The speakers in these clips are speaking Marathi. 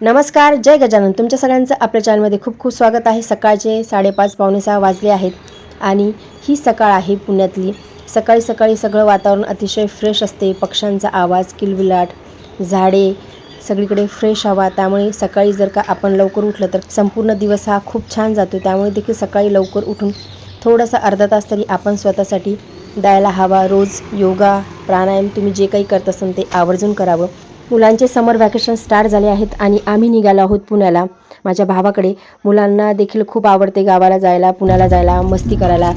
नमस्कार जय गजानन. तुमच्या सगळ्यांचं आपल्या चॅनलमध्ये खूप खूप स्वागत आहे. सकाळचे साडेपाच पावणे सहा वाजले आहेत आणि ही सकाळ आहे पुण्यातली. सकाळी सकाळी सगळं वातावरण अतिशय फ्रेश असते. पक्ष्यांचा आवाज किलबिलाट झाडे सगळीकडे फ्रेश हवा. त्यामुळे सकाळी जर का आपण लवकर उठलं तर संपूर्ण दिवस हा खूप छान जातो. त्यामुळे देखील सकाळी लवकर उठून थोडासा अर्धा तास तरी आपण स्वतःसाठी द्यायला हवा. रोज योगा प्राणायाम तुम्ही जे काही करत असाल ते आवर्जून करावं. मुलांचे समर वॅकेशन स्टार्ट झाले आहेत आणि आम्ही निघालो आहोत पुण्याला. माझ्या भावाकडे मुलांना देखील खूप आवडते गावाला जायला पुण्याला जायला मस्ती करायला.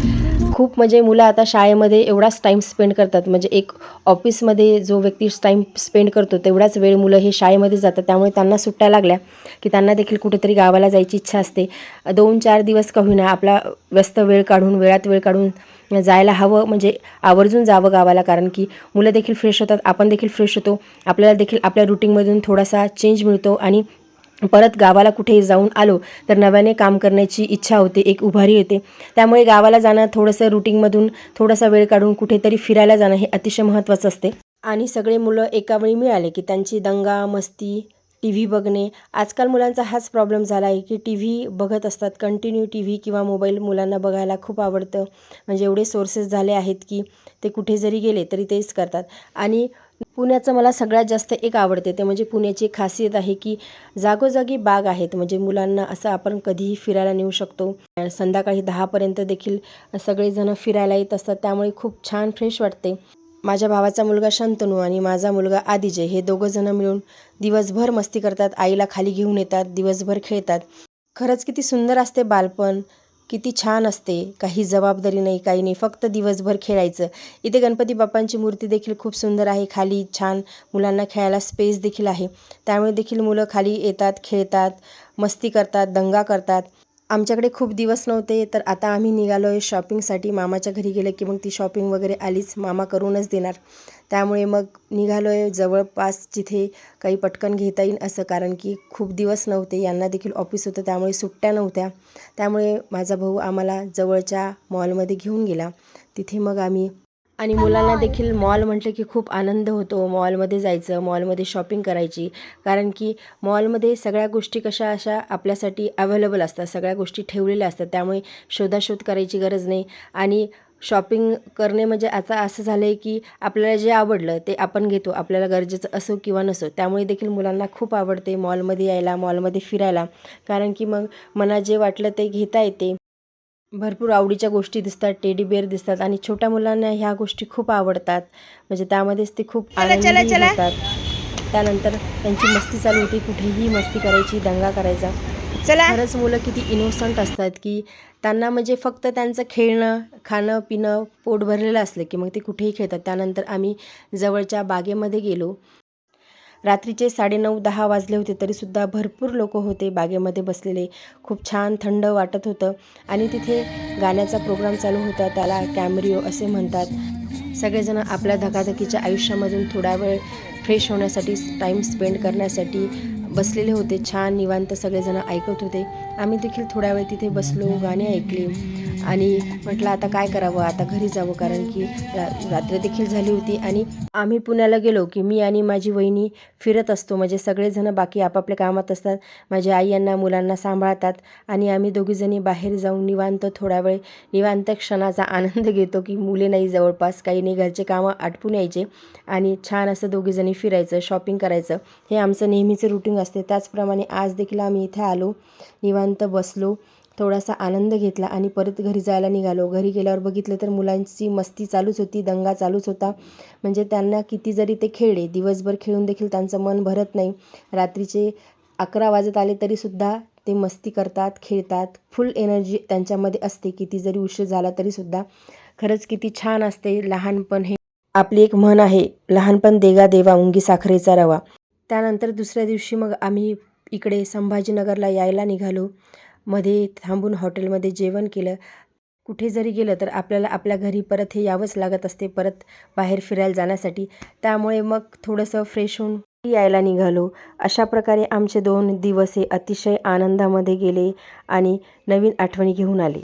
खूप म्हणजे मुलं आता शाळेमध्ये एवढाच टाईम स्पेंड करतात. म्हणजे एक ऑफिसमध्ये जो व्यक्ती टाईम स्पेंड करतो तेवढाच वेळ मुलं हे शाळेमध्ये जातात. त्यामुळे त्यांना सुट्ट्या लागल्या की त्यांना देखील कुठेतरी गावाला जायची इच्छा असते. दोन चार दिवस का होईना आपला व्यस्त वेळ काढून वेळात वेळ काढून जायला हवं म्हणजे आवर्जून जावं गावाला. कारण की मुलं देखील फ्रेश होतात आपण देखील फ्रेश होतो. आपल्याला देखील आपल्या रुटीनमधून थोडासा चेंज मिळतो आणि परत गावाला कुठे जाऊन आलो तर नव्याने काम करण्याची इच्छा होते एक उभारी येते त्यामुळे गावाला जाणं थोडंसं रुटीनमधून थोडासा वेळ काढून कुठेतरी फिरायला जाणं हे अतिशय महत्त्वाचं असते. आणि सगळे मुलं एका वेळी मिळाले की त्यांची दंगा मस्ती टी व्ही बघणे. आजकाल मुलांचा हाच प्रॉब्लेम झाला आहे की टी व्ही बघत असतात. कंटिन्यू टी व्ही किंवा मोबाईल मुलांना बघायला खूप आवडतं. म्हणजे एवढे सोर्सेस झाले आहेत की ते कुठे जरी गेले तरी तेच करतात. आणि पुण्याचं मला सगळ्यात जास्त एक आवडते ते म्हणजे पुण्याची खासियत आहे की जागोजागी बाग आहेत. म्हणजे मुलांना असं आपण कधीही फिरायला नेऊ शकतो. संध्याकाळी दहापर्यंत देखील सगळेजण फिरायला येत असतात त्यामुळे खूप छान फ्रेश वाटते. माझ्या भावाचा मुलगा शंतनू आणि माझा मुलगा आदिजय हे दोघं जण मिळून दिवसभर मस्ती करतात आईला खाली घेऊन येतात दिवसभर खेळतात. खरंच किती सुंदर असते बालपण. किती छान असते. काही जबाबदारी नाही काही नाही. फक्त दिवसभर खेळायचं. इथे गणपती बाप्पांची मूर्ती देखील खूप सुंदर आहे. खाली छान मुलांना खेळायला स्पेस देखील आहे. त्यामुळे देखील मुलं खाली येतात खेळतात मस्ती करतात दंगा करतात. आमच्याकडे खूप दिवस नव्हते तर आता आम्ही निघालो आहे शॉपिंगसाठी मामाच्या घरी गेलं की मग ती शॉपिंग वगैरे आलीच. मामा करूनच देणार. त्यामुळे मग निघालो आहे जवळपास जिथे काही पटकन घेता येईल असं. कारण की खूप दिवस नव्हते यांना देखील ऑफिस होतं त्यामुळे सुट्ट्या नव्हत्या. त्यामुळे माझा भाऊ आम्हाला जवळच्या मॉलमध्ये घेऊन गेला. तिथे मग आम्ही आणि मुलांना देखील मॉल म्हटलं की खूप आनंद होतो. मॉलमध्ये जायचं मॉलमध्ये शॉपिंग करायची. कारण की मॉलमध्ये सगळ्या गोष्टी कशा अशा आपल्यासाठी अवेलेबल असतात सगळ्या गोष्टी ठेवलेल्या असतात. त्यामुळे शोधाशोध करायची गरज नाही. आणि शॉपिंग करणे म्हणजे आता असं झालं आहे की आपल्याला जे आवडलं ते आपण घेतो आपल्याला गरजेचं असो किंवा नसो. त्यामुळे देखील मुलांना खूप आवडते मॉलमध्ये यायला मॉलमध्ये फिरायला. कारण की मग मनात जे वाटलं ते घेता येते. भरपूर आवडीच्या गोष्टी दिसतात टेडी बेअर दिसतात आणि छोट्या मुलांना ह्या गोष्टी खूप आवडतात. म्हणजे त्यामध्येच ते खूप आनंदी होतात. त्यानंतर त्यांची मस्ती चालू होती. कुठेही मस्ती करायची दंगा करायचा. चला. खरंच मुलं किती इनोसंट असतात की त्यांना म्हणजे फक्त त्यांचं खेळणं खाणं पिणं पोट भरलेलं असलं की मग ते कुठेही खेळतात. त्यानंतर आम्ही जवळच्या बागेमध्ये गेलो. रात्रीचे साडेनऊ दहा वाजले होते तरीसुद्धा भरपूर लोक होते बागेमध्ये बसलेले. खूप छान थंड वाटत होतं आणि तिथे गाण्याचा प्रोग्राम चालू होता. त्याला कॅमरिओ असे म्हणतात. सगळेजण आपल्या धकाधकीच्या आयुष्यामधून थोडा वेळ फ्रेश होण्यासाठी टाईम स्पेंड करण्यासाठी बसलेले होते. छान निवांत सगळेजण ऐकत होते. आम्ही देखील थोड्या वेळ तिथे बसलो गाणी ऐकले. आणि म्हटलं आता काय करावं? आता घरी जावं कारण की रात्र देखील झाली होती आणि आम्ही पुण्याला गेलो की मी आणि माझी वहिनी फिरत असतो. म्हणजे सगळेजण बाकी आपापल्या कामात असतात. माझ्या आई यांना मुलांना सांभाळतात आणि आम्ही दोघीजणी बाहेर जाऊन निवांत थोडा वेळ निवांत क्षणाचा आनंद घेतो की मुले नाही जवळपास काही नाही घरचे कामं आटपून यायचे आणि छान असं दोघीजणी फिरायचं शॉपिंग करायचं. हे आमचं नेहमीचं रुटीन असते. त्याचप्रमाणे आज देखील आम्ही इथे आलो निवांत बसलो थोडासा आनंद घेतला आणि परत घरी जायला निघालो. घरी गेल्यावर बघितलं तर मुलांची मस्ती चालूच होती दंगा चालूच होता. म्हणजे त्यांना किती जरी ते खेळले दिवसभर खेळून देखील त्यांचं मन भरत नाही. रात्रीचे अकरा वाजत आले तरीसुद्धा ते मस्ती करतात खेळतात. फुल एनर्जी त्यांच्यामध्ये असते. किती जरी उशीर झाला तरीसुद्धा खरंच किती छान असते लहानपण हे. आपली एक म्हण आहे लहानपण देगा देवा मुंगी साखरेचा रवा. त्यानंतर दुसऱ्या दिवशी मग आम्ही इकडे संभाजीनगरला यायला निघालो. मध्ये थांबून हॉटेलमध्ये जेवण केलं. कुठे जरी गेलं तर आपल्याला आपल्या घरी परत हे यावंच लागत असते परत बाहेर फिरायला जाण्यासाठी. त्यामुळे मग थोडंसं फ्रेश होऊन यायला निघालो. अशा प्रकारे आमचे दोन दिवस हे अतिशय आनंदामध्ये गेले आणि नवीन आठवणी घेऊन आले.